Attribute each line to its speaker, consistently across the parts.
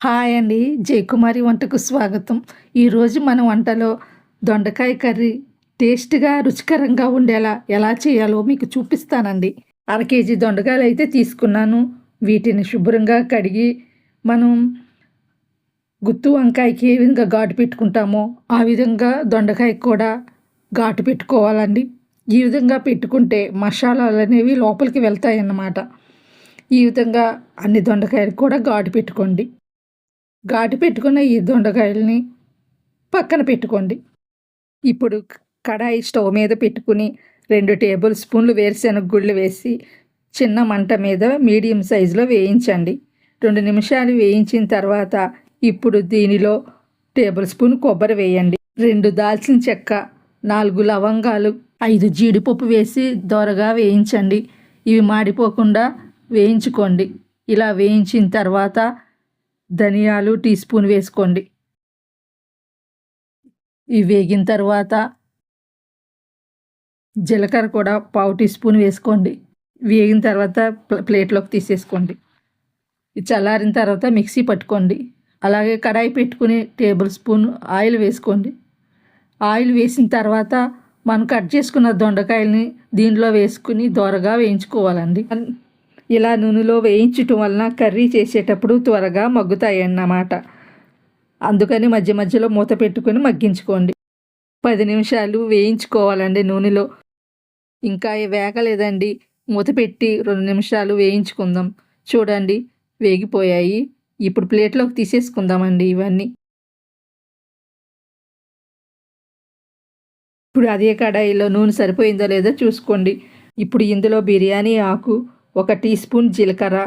Speaker 1: Hi అండి జయకుమారి వంటకు స్వాగతం. ఈరోజు మన వంటలో దొండకాయ కర్రీ టేస్ట్గా రుచికరంగా ఉండేలా ఎలా చేయాలో మీకు చూపిస్తానండి. అర కేజీ దొండకాయలు అయితే తీసుకున్నాను. వీటిని శుభ్రంగా కడిగి మనం గుత్తు వంకాయకి ఏ విధంగా ఘాటు పెట్టుకుంటామో ఆ విధంగా దొండకాయ కూడా ఘాటు పెట్టుకోవాలండి. ఈ విధంగా పెట్టుకుంటే మసాలాలు అనేవి లోపలికి వెళ్తాయి అన్నమాట ఈ విధంగా అన్ని దొండకాయలు కూడా ఘాటు పెట్టుకోండి. ఘాటు పెట్టుకున్న ఈ దొండకాయలని పక్కన పెట్టుకోండి. ఇప్పుడు కడాయి స్టవ్ మీద పెట్టుకుని రెండు టేబుల్ స్పూన్లు వేరుశెనగ గుళ్ళు వేసి చిన్న మంట మీద మీడియం సైజులో వేయించండి. రెండు నిమిషాలు వేయించిన తర్వాత ఇప్పుడు దీనిలో టేబుల్ స్పూన్ కొబ్బరి వేయండి. రెండు దాల్చిన చెక్క నాలుగు లవంగాలు ఐదు జీడిపప్పు వేసి దోరగా వేయించండి. ఇవి మాడిపోకుండా వేయించుకోండి. ఇలా వేయించిన తర్వాత ధనియాలు టీ స్పూన్ వేసుకోండి. ఇవి వేగిన తర్వాత జీలకర్ర కూడా పావు టీ స్పూన్ వేసుకోండి. వేగిన తర్వాత ప్లేట్లోకి తీసేసుకోండి. చల్లారిన తర్వాత మిక్సీ పట్టుకోండి. అలాగే కడాయి పెట్టుకుని టేబుల్ స్పూన్ ఆయిల్ వేసుకోండి. ఆయిల్ వేసిన తర్వాత మనం కట్ చేసుకున్న దొండకాయల్ని దీనిలో వేసుకుని దోరగా వేయించుకోవాలండి. ఇలా నూనెలో వేయించటం వలన కర్రీ చేసేటప్పుడు త్వరగా మగ్గుతాయన్నమాట. అందుకని మధ్య మధ్యలో మూత పెట్టుకొని మగ్గించుకోండి. పది నిమిషాలు వేయించుకోవాలండి నూనెలో. ఇంకా వేగలేదండి. మూత పెట్టి రెండు నిమిషాలు వేయించుకుందాం. చూడండి వేగిపోయాయి. ఇప్పుడు ప్లేట్లోకి తీసేసుకుందామండి ఇవన్నీ. ఇప్పుడు అదే కడాయిలో నూనె సరిపోయిందో లేదో చూసుకోండి. ఇప్పుడు ఇందులో బిర్యానీ ఆకు ఒక టీ స్పూన్ జీలకర్ర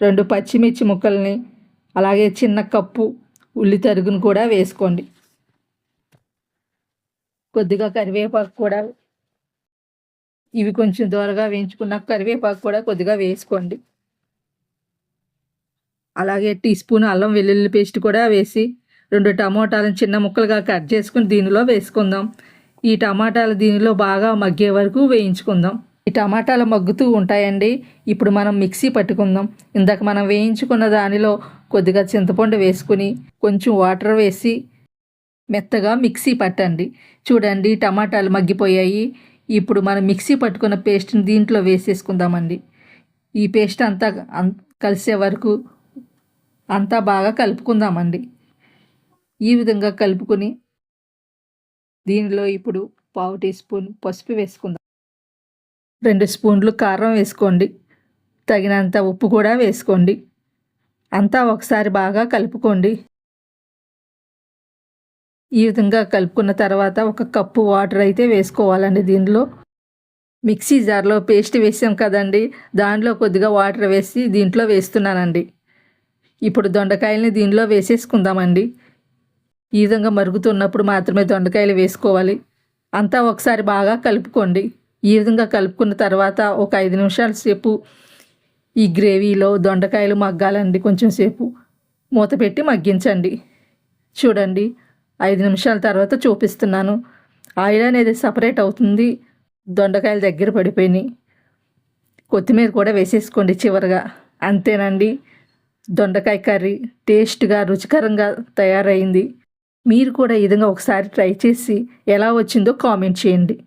Speaker 1: రెండు పచ్చిమిర్చి ముక్కల్ని అలాగే చిన్న కప్పు ఉల్లి తరుగును కూడా వేసుకోండి. కొద్దిగా కరివేపాకు కూడా ఇవి కొంచెం దూరగా వేయించుకున్న కరివేపాకు కూడా కొద్దిగా వేసుకోండి. అలాగే టీ స్పూన్ అల్లం వెల్లుల్లి పేస్ట్ కూడా వేసి రెండు టమాటాలను చిన్న ముక్కలుగా కట్ చేసుకుని దీనిలో వేసుకుందాం. ఈ టమాటాలు దీనిలో బాగా మగ్గే వరకు వేయించుకుందాం. ఈ టమాటాలు మగ్గుతూ ఉంటాయండి. ఇప్పుడు మనం మిక్సీ పట్టుకుందాం. ఇందాక మనం వేయించుకున్న దానిలో కొద్దిగా చింతపండు వేసుకుని కొంచెం వాటర్ వేసి మెత్తగా మిక్సీ పట్టండి. చూడండి టమాటాలు మగ్గిపోయాయి. ఇప్పుడు మనం మిక్సీ పట్టుకున్న పేస్ట్ని దీంట్లో వేసేసుకుందామండి. ఈ పేస్ట్ అంతా కలిసే వరకు అంతా బాగా కలుపుకుందామండి. ఈ విధంగా కలుపుకొని దీనిలో ఇప్పుడు పావు టీ స్పూన్ పసుపు వేసుకుందాం. రెండు స్పూన్లు కారం వేసుకోండి. తగినంత ఉప్పు కూడా వేసుకోండి. అంతా ఒకసారి బాగా కలుపుకోండి. ఈ విధంగా కలుపుకున్న తర్వాత ఒక కప్పు వాటర్ అయితే వేసుకోవాలండి దీనిలో. మిక్సీ జార్లో పేస్ట్ వేసాం కదండి దాంట్లో కొద్దిగా వాటర్ వేసి దీంట్లో వేస్తున్నానండి. ఇప్పుడు దొండకాయలని దీనిలో వేసేసుకుందామండి. ఈ విధంగా మరుగుతున్నప్పుడు మాత్రమే దొండకాయలు వేసుకోవాలి. అంతా ఒకసారి బాగా కలుపుకోండి. ఈ విధంగా కలుపుకున్న తర్వాత ఒక ఐదు నిమిషాల సేపు ఈ గ్రేవీలో దొండకాయలు మగ్గాలండి కొంచెం సేపు. మూత పెట్టి మగ్గించండి. చూడండి ఐదు నిమిషాల తర్వాత చూపిస్తున్నాను. ఆయిల్ అనేది సపరేట్ అవుతుంది. దొండకాయలు దగ్గర పడిపోయినాయి. కొత్తిమీర కూడా వేసేసుకోండి చివరిగా. అంతేనండి. దొండకాయ కర్రీ టేస్ట్గా రుచికరంగా తయారైంది. మీరు కూడా ఈ విధంగా ఒకసారి ట్రై చేసి ఎలా వచ్చిందో కామెంట్ చేయండి.